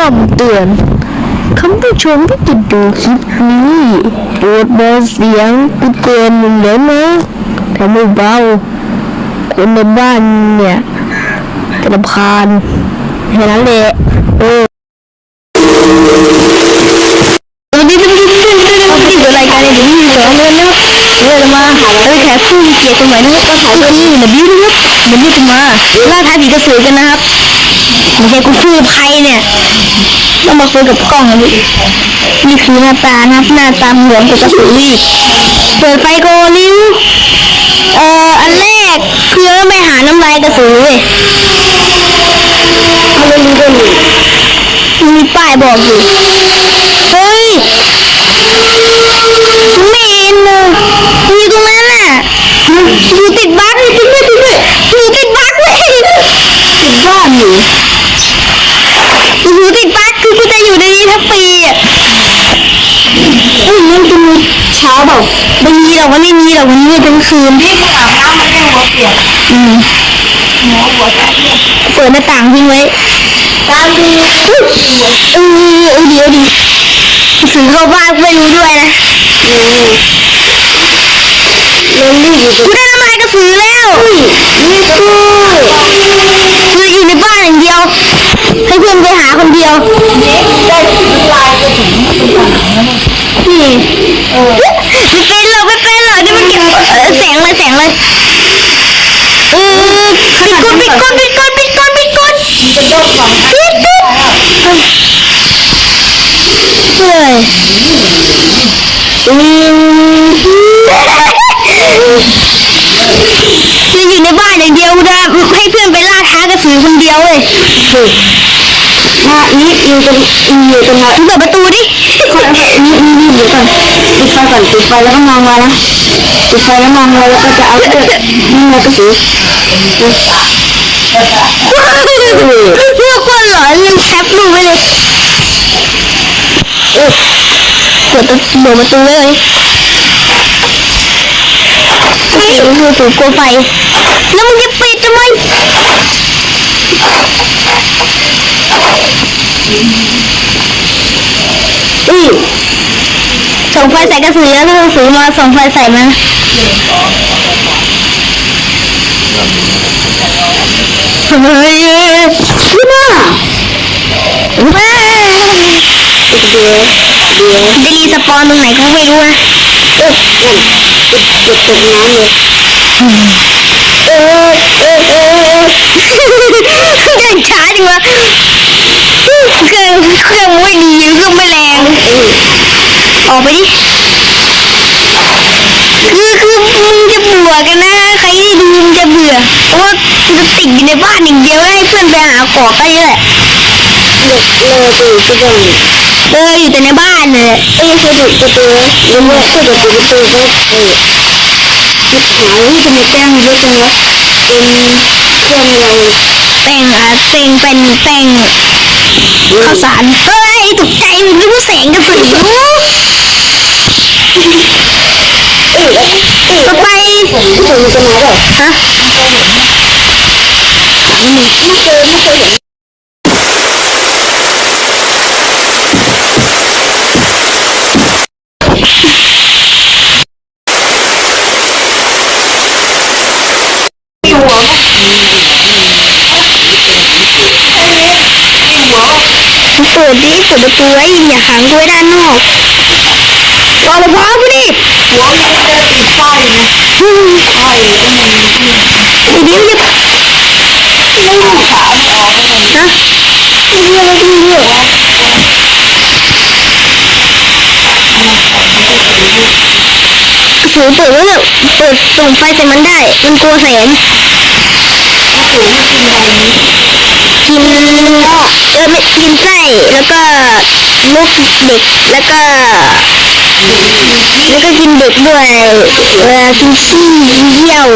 คำเตือนคำผู้ชมที่ติดดูคลิปนี้โปรดเบาเสียงกูเตือนหนึ่งเลยวนะถ้าไม่เบาคนในบ้านเนี่ยจะรำคาญแค่นั้นแหละเออ นะครับก็ถ่ายตัวนี้เหมือนบิ้นะครับเหมือนนี่จะมาล่าท้าผีกระสือกันนะครับไม่ใช่กูคือใครเนี่ยต้องมาคุยกับกล้องนะพี่นี่คือหน้าตานะครับหน้าตาเหมือนกับกระสืออีกเปิดไฟโกลิวเอ่ออันแรกคือต้องไปหาน้ำลายกระสือเว้ยไม่รู้ด้วนี่มีป้ายบอกอยู่เฮ้ยไม่เห็นเลยอยู่ตรงนั้นน่ะอยู่ติดบ้านอยู่ติดบ้านอยู่ติดบ้านเลย ติดบ้านอยู่อยู่ติดบ้านคือกูจะอยู่ในนี้ทั้งปีอะเอ้ยมันจะมีเช้าเปล่าไม่มีหรอกมันไม่มีหรอกมันมืดทั้งคืนนี่มึงอาบน้ำมันไม่หัวเปียกอืมหัวหัวแตกเนี่ยเปิดหน้าต่างทิ้งไว้ตามดูเออเออเดี๋ยวดิสื่อเข้าบ้านไม่รู้ด้วยนะมันรีบอยู่กูได้น้ำลายกระสือแล้วนี่คือ คืออยู่ในบ้านอย่างเดียว ให้เพื่อนไปหาคนเดียวนี่ได้ลายกระสุนเป็นทางนี่เออไม่เป็นหรอกไม่เป็นหรอกนี่มันเก็บเอ่อแสงเลยแสงเลยเออปิดก่อนปิดก่อนปิดก่อนปิดก่อนปิดก่อนมันจะโดนฝั่งนั้นปิดปิดเฮ้ยอืมคืออยู่ในบ้านอย่างเดียวนะให้เพื่อนไปล่าท้ากระสือคนเดียวเลย มานี่อยู่ตรงอยู่ตรงนั้นเปิดประตูดินี่นี่นี่เดี๋ยวก่อนปิดไฟก่อนปิดไฟแล้วก็มองมานะปิดไฟแล้วมองมาแล้วก็จะเอาเลือดนี่ไงกระสือเมื่อคนหลอนยังแคปรูปไว้เลยเออเปิดประตูเปิดประตูถูกกลัวไฟแล้วมึงจะปิดทำไม อือส่องไฟใส่กระสือแล้วกระสือมาส่องไฟใส่มาเฮ้ยพี่น่าแม่เดี๋ยวเดี๋ยวจะรีสปอนตรงไหนก็ไม่รู้นะเออนั่นเก็บเก็บตกน้ำเลยเออเออเออเดินช้าจังวะเครื่องเครื่องไม่ดีเครื่องไม่แรง เออ ออกไปดิคือคือมึงจะเบื่อกันนะ ใครที่ดูมึงจะเบื่อ เพราะว่ากูจะติดอยู่ในบ้านอย่างเดียวให้เพื่อนไปหาของก็เยอะเด็กเลยตื่นขึ้นมาเอออยู่แต่ในบ้านเลยเอ้ยคือเด็กประตูแล้วเมื่อคือเด็กประตูก็เออมันหายที่จะมาแจ้งเยอะจังวะเป็นเครื่องเราแป้งอะแป้งเป็นแป้งข้าวสารเฮ้ มที่ผมอยู่ตรงไหนเหรอฮะไม่เคยไม่เคยเห็นหัวมั้ยหัวมึงเปิดดิเปิดประตูไว้อย่าขังกูไว้ด้านนอกรอเลยพ่อกูดิหัวมันจะติดป้ายไงป้ายมันมี ไอ้ดิมจะ ขาไม่ออกเลย ฮะไอ้เรื่องอะไรดีเนี่ยสู เปิดไว้แบบเปิดส่งไฟใส่มันได้ มันกลัวแสงกินอะไรนี้กินเออไม่กินไส้แล้วก็ลูกเด็กแล้วก็ แล้วก็กินเด็กด้วยเวลากินขี้เยี่ยว